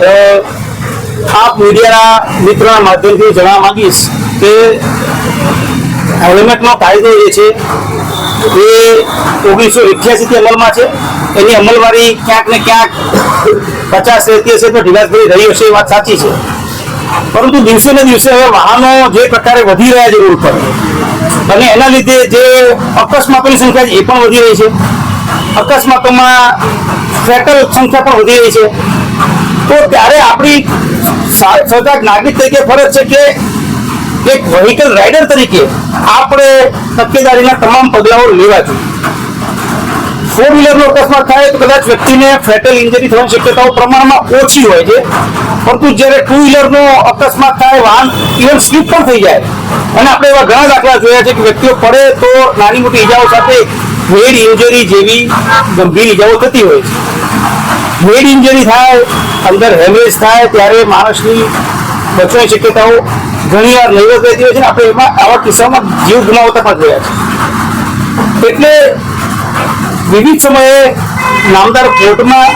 આપ મીડિયાના મિત્રોના માધ્યમથી જણાવવા માંગીશ કે હેલ્મેટનો કાયદો જે છે, એ ઓગણીસો અઠ્યાસીથી અમલમાં છે. એની અમલવારી ક્યાંક ને ક્યાંક પચાસ રહેતી હશે ઢીલાસ થઈ રહી હશે એ વાત સાચી છે. પરંતુ દિવસે ને દિવસે હવે વાહનો જે પ્રકારે વધી રહ્યા છે રોડ પર, અને એના લીધે જે અકસ્માતોની સંખ્યા છે એ પણ વધી રહી છે. અકસ્માતોમાં ફેટલ સંખ્યા પણ વધી રહી છે. તો ત્યારે આપણી સજાગ નાગરિક તરીકે ફરજ છે કે એક વ્હીકલ રાઇડર તરીકે આપણે તકેદારીના તમામ પગલાઓ લેવા જોઈએ. ફોર વ્હીલરનો અકસ્માત થાય તો કદાચ વ્યક્તિને ફેટલ ઇન્જરી થવાની શક્યતાઓ પ્રમાણમાં ઓછી હોય છે. પરંતુ જ્યારે ટુ વ્હીલરનો અકસ્માત થાય, વાહન ઇવન સ્લીપ પણ થઈ જાય. અને આપણે એવા ઘણા દાખલા જોયા છે કે વ્યક્તિઓ પડે તો નાની મોટી ઈજાઓ સાથે હેડ ઇન્જરી જેવી ગંભીર ઈજાઓ થતી હોય છે. હેડ ઇન્જરી થાય અંદર હેમરેજ થાય ત્યારે માણસની બચવાની શક્યતાઓ ઘણી વાર નહીવત રહેતી હોય છે આપણે એમાં આવા કિસ્સામાં જીવ ગુમાવતા પણ જોયા છે. એટલે વિવિધ સમયે નામદાર કોર્ટમાં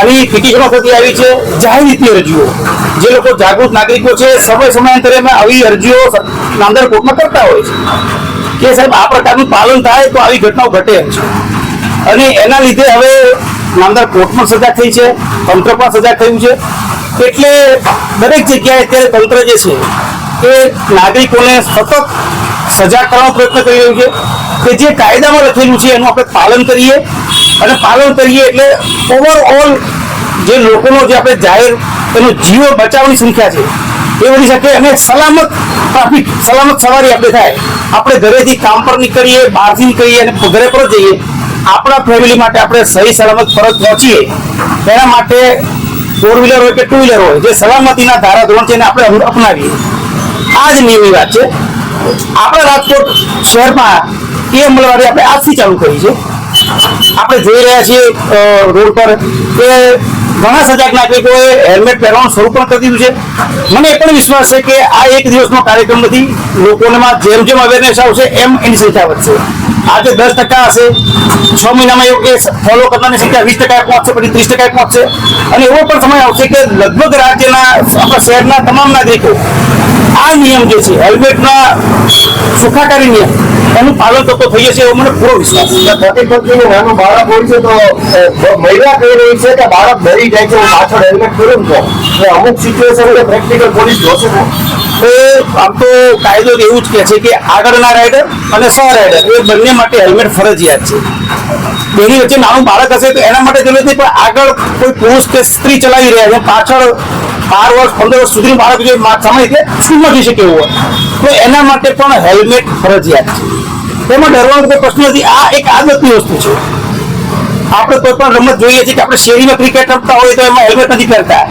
આવી પિટિશનો થતી આવી છે. જાહેર રીતની અરજીઓ. જે લોકો જાગૃત નાગરિકો છે, સમય સમયાંતરેમાં આવી અરજીઓ નામદાર કોર્ટમાં કરતા હોય છે. કે સાહેબ, આ પ્રકારનું પાલન થાય તો આવી ઘટનાઓ ઘટે છે અને એના લીધે હવે નામદાર કોર્ટ પણ સજા થઈ છે, તંત્ર પણ સજા થયું છે. એટલે દરેક જગ્યાએ અત્યારે તંત્ર જે છે, એ નાગરિકોને સતત સજા કરવાનો પ્રયત્ન કરી રહ્યું છે. કે જે કાયદામાં લખેલું છે, એનું આપણે પાલન કરીએ. અને પાલન કરીએ એટલે ઓવરઓલ જે લોકોનો જે આપણે જાહેર એનો જીવ બચાવવાની સંખ્યા છે, એ વધી શકે અને સલામત ટ્રાફિક, સલામત સવારી આપણે થાય. આપણે ઘરેથી કામ પર નીકળીએ, બહારથી નીકળીએ અને ઘરે પર જઈએ. આપણા ફેમિલી માટે આપણે સહી સલામત ફરજ પહોંચીએ એના માટે ફોર વ્હીલર હોય કે ટુ વ્હીલર હોય, જે સલામતીના ધારાધોરણ છે એને આપણે અપનાવીએ. આ જ નિયમની વાત છે. આપણા રાજકોટ શહેરમાં એ અમલવારી આપણે આજથી ચાલુ કરી છે. આપણે જોઈ રહ્યા છીએ રોડ પર કે ઘણા સજાગ નાગરિકોએ હેલ્મેટ પહેરવાનું શરૂ પણ કરી દીધું છે. મને એ પણ વિશ્વાસ છે કે આ એક દિવસનો કાર્યક્રમ નથી. લોકોમાં જેમ જેમ અવેરનેસ આવશે, એમ એની સંખ્યા વધશે. આજે દસ ટકા હશે. છ મહિનામાં એવું કે ફોલો કરવાની સંખ્યા વીસ ટકાએ પહોંચશે પછી ત્રીસ ટકાએ પહોંચશે અને એવો પણ સમય આવશે કે લગભગ રાજ્યના, આપણા શહેરના તમામ નાગરિકો આ નિયમ જે છે, હેલ્મેટના સુખાકારી નિયમ, એનું પાલન તો થઈ જશે એવો મને પૂરો વિશ્વાસ છે. નાનું બાળક હોય છે તો મહિલા કહી રહી છે કે બાળક ડરી જાય છે, હું પાછળ હેલ્મેટ પહેરું તો અમુક સિચ્યુએશન પ્રેક્ટિકલ પોલીસ જોશે તો આમ તો કાયદો એવું જ કહે છે કે આગળના રાઇડર અને સહ રાઇડર એ બંને માટે હેલ્મેટ ફરજિયાત છે. બેની વચ્ચે નાનું બાળક હશે તો એના માટે જરૂર નથી પણ આગળ કોઈ પુરુષ કે સ્ત્રી ચલાવી રહ્યા છે, પાછળ બાર વર્ષ, પંદર વર્ષ સુધી બાળક જો મા- સામે રીતે સ્કૂલમાં જઈ શકે એવું હોય, તો એના માટે પણ હેલ્મેટ ફરજિયાત છે. તેમાં ડરવાનો કોઈ પ્રશ્ન નથી, આ એક આદતની વસ્તુ છે. આપણે કોઈ પણ રમત જોઈએ છીએ કે આપણે શેરીમાં ક્રિકેટ રમતા હોય તો એમાં હેલ્મેટ નથી પહેરતા.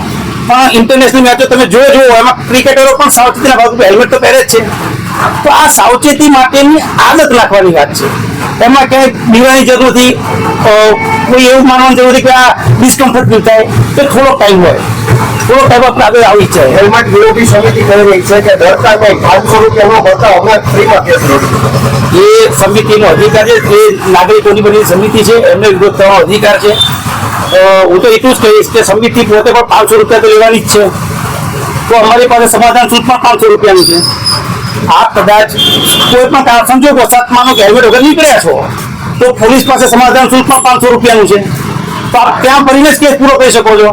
પણ ઇન્ટરનેશનલ મેચો તમે જો જુઓ એમાં ક્રિકેટરો પણ સાવચેતીના ભાગરૂપે હેલ્મેટ તો પહેરે જ છે. તો આ સાવચેતી માટેની આદત નાખવાની વાત છે. એમાં ક્યાંય બીવાની જરૂર નથી કોઈ એવું માનવાની જરૂર નથી કે આ ડિસ્કમ્ફર્ટ ફીલ થાય. તો થોડો ટાઈમ હોય. થોડો ટાઈમ આપણે આગળ આવી જાય. હેલ્મેટ વિરોધી સમિતિ કહી રહી છે કે દરકાર નહીં પાંચસો રૂપિયાનો ભરતા હમણાં ફ્રીમાં કેસ એ સમિતિનો અધિકાર છે. એ નાગરિકોની બધી સમિતિ છે. એમને વિરોધ કરવાનો અધિકાર છે. હું તો એટલું જ કહીશ કે સમિતિ પોતે પણ પાંચસો રૂપિયા તો લેવાની જ છે. તો અમારી પાસે સમાધાન શુલ્ક પણ પાંચસો રૂપિયાનું છે. આપ કદાચ કોઈ પણ કારણ સમજો સાત માનો હેલ્મેટ વગર નીકળ્યા છો, તો પોલીસ પાસે સમાધાન શુલ્ક પણ પાંચસો રૂપિયાનું છે. તો આપ ત્યાં ભરીને જ કેસ પૂરો કરી શકો છો.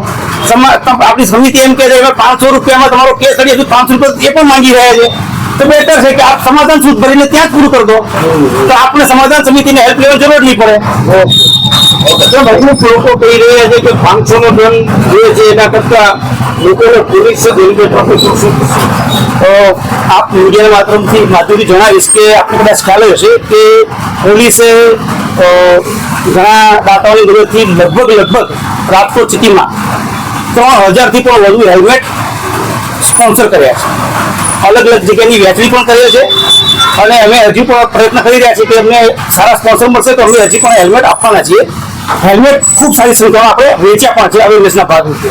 આપણી સમિતિ એમ કહે છે કે પાંચસો રૂપિયામાં તમારો કેસ લડી હજુ પાંચસો રૂપિયા એ પણ માંગી રહ્યા છે. તો બેટર છે કે આપ સમાધાન શુલ્ક ભરીને ત્યાં જ પૂરું કરી દો. તો આપને સમાધાન સમિતિને હેલ્પ લેવાની જરૂર નહીં પડે. તો લોકો કહી રહ્યા છે કે પાંચસો નો દંડ છે એના કરતા લોકોને પોલીસ થશે? તો આપ મીડિયાના માધ્યમથી માધ્યમથી જણાવીશ કે આપને કદાચ ખ્યાલ હશે કે પોલીસે ઘણા દાતાઓની મદદથી લગભગ લગભગ રાજકોટ સિટીમાં ત્રણ હજારથી પણ વધુ હેલ્મેટ સ્પોન્સર કર્યા છે અલગ અલગ જગ્યાની વહેંચણી પણ કરીએ છે અને અમે હજી પણ પ્રયત્ન કરી રહ્યા છીએ કે અમને સારા સ્પોન્સર મળશે તો અમે હજી પણ હેલ્મેટ આપવાના છીએ હેલ્મેટ ખૂબ સારી સુવિધાઓ આપણે વેચ્યા પણ છે અવેરનેસના ભાગરૂપે.